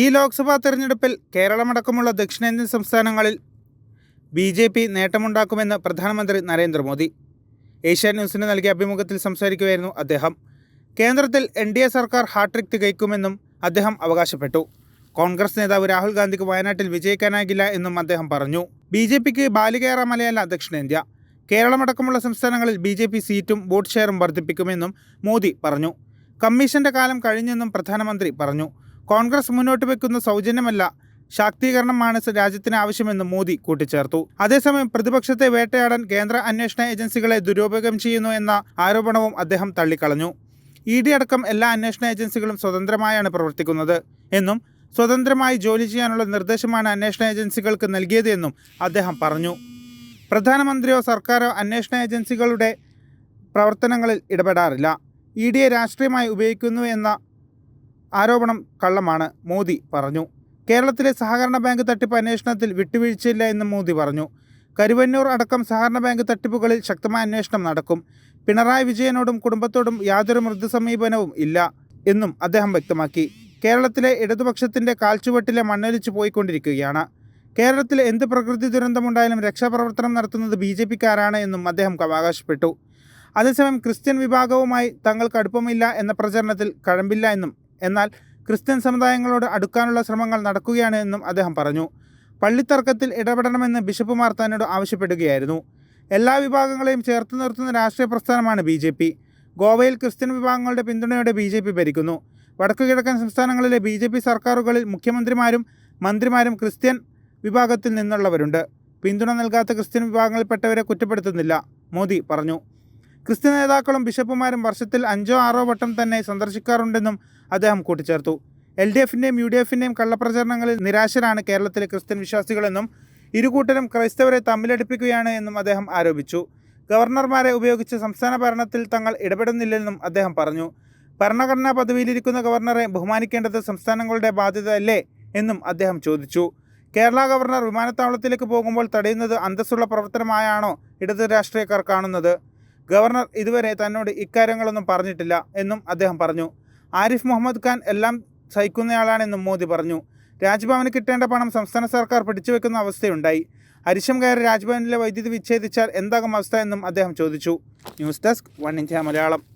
ഈ ലോക്സഭാ തെരഞ്ഞെടുപ്പിൽ കേരളമടക്കമുള്ള ദക്ഷിണേന്ത്യൻ സംസ്ഥാനങ്ങളിൽ ബി ജെ പി നേട്ടമുണ്ടാക്കുമെന്ന് പ്രധാനമന്ത്രി നരേന്ദ്രമോദി. ഏഷ്യാ ന്യൂസിന് നൽകിയ അഭിമുഖത്തിൽ സംസാരിക്കുകയായിരുന്നു അദ്ദേഹം. കേന്ദ്രത്തിൽ എൻ ഡി എ സർക്കാർ ഹാട്രിക് തികയ്ക്കുമെന്നും അദ്ദേഹം അവകാശപ്പെട്ടു. കോൺഗ്രസ് നേതാവ് രാഹുൽ ഗാന്ധിക്ക് വയനാട്ടിൽ വിജയിക്കാനാകില്ല എന്നും അദ്ദേഹം പറഞ്ഞു. ബി ജെ പിക്ക് ബാലികേറ മലയല്ല ദക്ഷിണേന്ത്യ. കേരളമടക്കമുള്ള സംസ്ഥാനങ്ങളിൽ ബി ജെ പി സീറ്റും വോട്ട് ഷെയറും വർദ്ധിപ്പിക്കുമെന്നും മോദി പറഞ്ഞു. കമ്മീഷന്റെ കാലം കഴിഞ്ഞെന്നും പ്രധാനമന്ത്രി പറഞ്ഞു. കോൺഗ്രസ് മുന്നോട്ട് വെക്കുന്ന സൗജന്യമല്ല. ശാക്തീകരണമാണ് രാജ്യത്തിന് ആവശ്യമെന്ന് മോദി കൂട്ടിച്ചേർത്തു. അതേസമയം പ്രതിപക്ഷത്തെ വേട്ടയാടാൻ കേന്ദ്ര അന്വേഷണ ഏജൻസികളെ ദുരുപയോഗം ചെയ്യുന്നു എന്ന ആരോപണവും അദ്ദേഹം തള്ളിക്കളഞ്ഞു. ഇ ഡി അടക്കം എല്ലാ അന്വേഷണ ഏജൻസികളും സ്വതന്ത്രമായാണ് പ്രവർത്തിക്കുന്നത് എന്നും സ്വതന്ത്രമായി ജോലി ചെയ്യാനുള്ള നിർദ്ദേശമാണ് അന്വേഷണ ഏജൻസികൾക്ക് നൽകിയത് എന്നും അദ്ദേഹം പറഞ്ഞു. പ്രധാനമന്ത്രിയോ സർക്കാരോ അന്വേഷണ ഏജൻസികളുടെ പ്രവർത്തനങ്ങളിൽ ഇടപെടാറില്ല. ഇ ഡിയെ രാഷ്ട്രീയമായി ഉപയോഗിക്കുന്നു എന്ന ആരോപണം കള്ളമാണ് മോദി പറഞ്ഞു. കേരളത്തിലെ സഹകരണ ബാങ്ക് തട്ടിപ്പ് അന്വേഷണത്തിൽ വിട്ടുവീഴ്ചയില്ല എന്ന് മോദി പറഞ്ഞു. കരുവന്നൂർ അടക്കം സഹകരണ ബാങ്ക് തട്ടിപ്പുകളിൽ ശക്തമായ അന്വേഷണം നടക്കും. പിണറായി വിജയനോടും കുടുംബത്തോടും യാതൊരു മൃദു സമീപനവും ഇല്ല എന്നും അദ്ദേഹം വ്യക്തമാക്കി. കേരളത്തിലെ ഇടതുപക്ഷത്തിന്റെ കാൽച്ചുവട്ടിലെ മണ്ണൊലിച്ചു പോയിക്കൊണ്ടിരിക്കുകയാണ്. കേരളത്തിൽ എന്ത് പ്രകൃതി ദുരന്തമുണ്ടായാലും രക്ഷാപ്രവർത്തനം നടത്തുന്നത് ബി ജെ പിക്കാരാണ് എന്നും അദ്ദേഹം അവകാശപ്പെട്ടു. അതേസമയം ക്രിസ്ത്യൻ വിഭാഗവുമായി തങ്ങൾക്ക് അടുപ്പമില്ല എന്ന പ്രചരണത്തിൽ കഴമ്പില്ല എന്നും എന്നാൽ ക്രിസ്ത്യൻ സമുദായങ്ങളോട് അടുക്കാനുള്ള ശ്രമങ്ങൾ നടക്കുകയാണ് എന്നും അദ്ദേഹം പറഞ്ഞു. പള്ളിത്തർക്കത്തിൽ ഇടപെടണമെന്ന് ബിഷപ്പ് മാർത്താനോട് ആവശ്യപ്പെടുകയായിരുന്നു. എല്ലാ വിഭാഗങ്ങളെയും ചേർത്ത് നിർത്തുന്ന രാഷ്ട്രീയ പ്രസ്ഥാനമാണ് ബി ജെ പി. ഗോവയിൽ ക്രിസ്ത്യൻ വിഭാഗങ്ങളുടെ പിന്തുണയോടെ ബി ജെ പി ഭരിക്കുന്നു. വടക്കുകിഴക്കൻ സംസ്ഥാനങ്ങളിലെ ബി ജെ പി സർക്കാരുകളിൽ മുഖ്യമന്ത്രിമാരും മന്ത്രിമാരും ക്രിസ്ത്യൻ വിഭാഗത്തിൽ നിന്നുള്ളവരുണ്ട്. പിന്തുണ നൽകാത്ത ക്രിസ്ത്യൻ വിഭാഗങ്ങളിൽപ്പെട്ടവരെ കുറ്റപ്പെടുത്തുന്നില്ല മോദി പറഞ്ഞു. ക്രിസ്ത്യൻ നേതാക്കളും ബിഷപ്പുമാരും വർഷത്തിൽ അഞ്ചോ ആറോ വട്ടം തന്നെ സന്ദർശിക്കാറുണ്ടെന്നും അദ്ദേഹം കൂട്ടിച്ചേർത്തു. എൽ ഡി എഫിന്റെയും യു ഡി എഫിന്റെയും കള്ളപ്രചരണങ്ങളിൽ നിരാശരാണ് കേരളത്തിലെ ക്രിസ്ത്യൻ വിശ്വാസികളെന്നും ഇരുകൂട്ടരും ക്രൈസ്തവരെ തമ്മിലടിപ്പിക്കുകയാണ് എന്നും അദ്ദേഹം ആരോപിച്ചു. ഗവർണർമാരെ ഉപയോഗിച്ച് സംസ്ഥാന ഭരണത്തിൽ തങ്ങൾ ഇടപെടുന്നില്ലെന്നും അദ്ദേഹം പറഞ്ഞു. ഭരണഘടനാ പദവിയിലിരിക്കുന്ന ഗവർണറെ ബഹുമാനിക്കേണ്ടത് സംസ്ഥാനങ്ങളുടെ ബാധ്യതയല്ലേ എന്നും അദ്ദേഹം ചോദിച്ചു. കേരള ഗവർണർ വിമാനത്താവളത്തിലേക്ക് പോകുമ്പോൾ തടയുന്നത് അന്തസ്സുള്ള പ്രവർത്തനമായാണോ ഇടത് രാഷ്ട്രീയക്കാർ കാണുന്നത്? ഗവർണർ ഇതുവരെ തന്നോട് ഇക്കാര്യങ്ങളൊന്നും പറഞ്ഞിട്ടില്ല എന്നും അദ്ദേഹം പറഞ്ഞു. ആരിഫ് മുഹമ്മദ് ഖാൻ എല്ലാം സഹിക്കുന്നയാളാണെന്നും മോദി പറഞ്ഞു. രാജ്ഭവന് കിട്ടേണ്ട പണം സംസ്ഥാന സർക്കാർ പിടിച്ചുവെക്കുന്ന അവസ്ഥയുണ്ടായി. അരിശം കയറി രാജ്ഭവനിലെ വൈദ്യുതി വിച്ഛേദിച്ചാൽ എന്താകും അവസ്ഥ എന്നും അദ്ദേഹം ചോദിച്ചു. News desk one India Malayalam.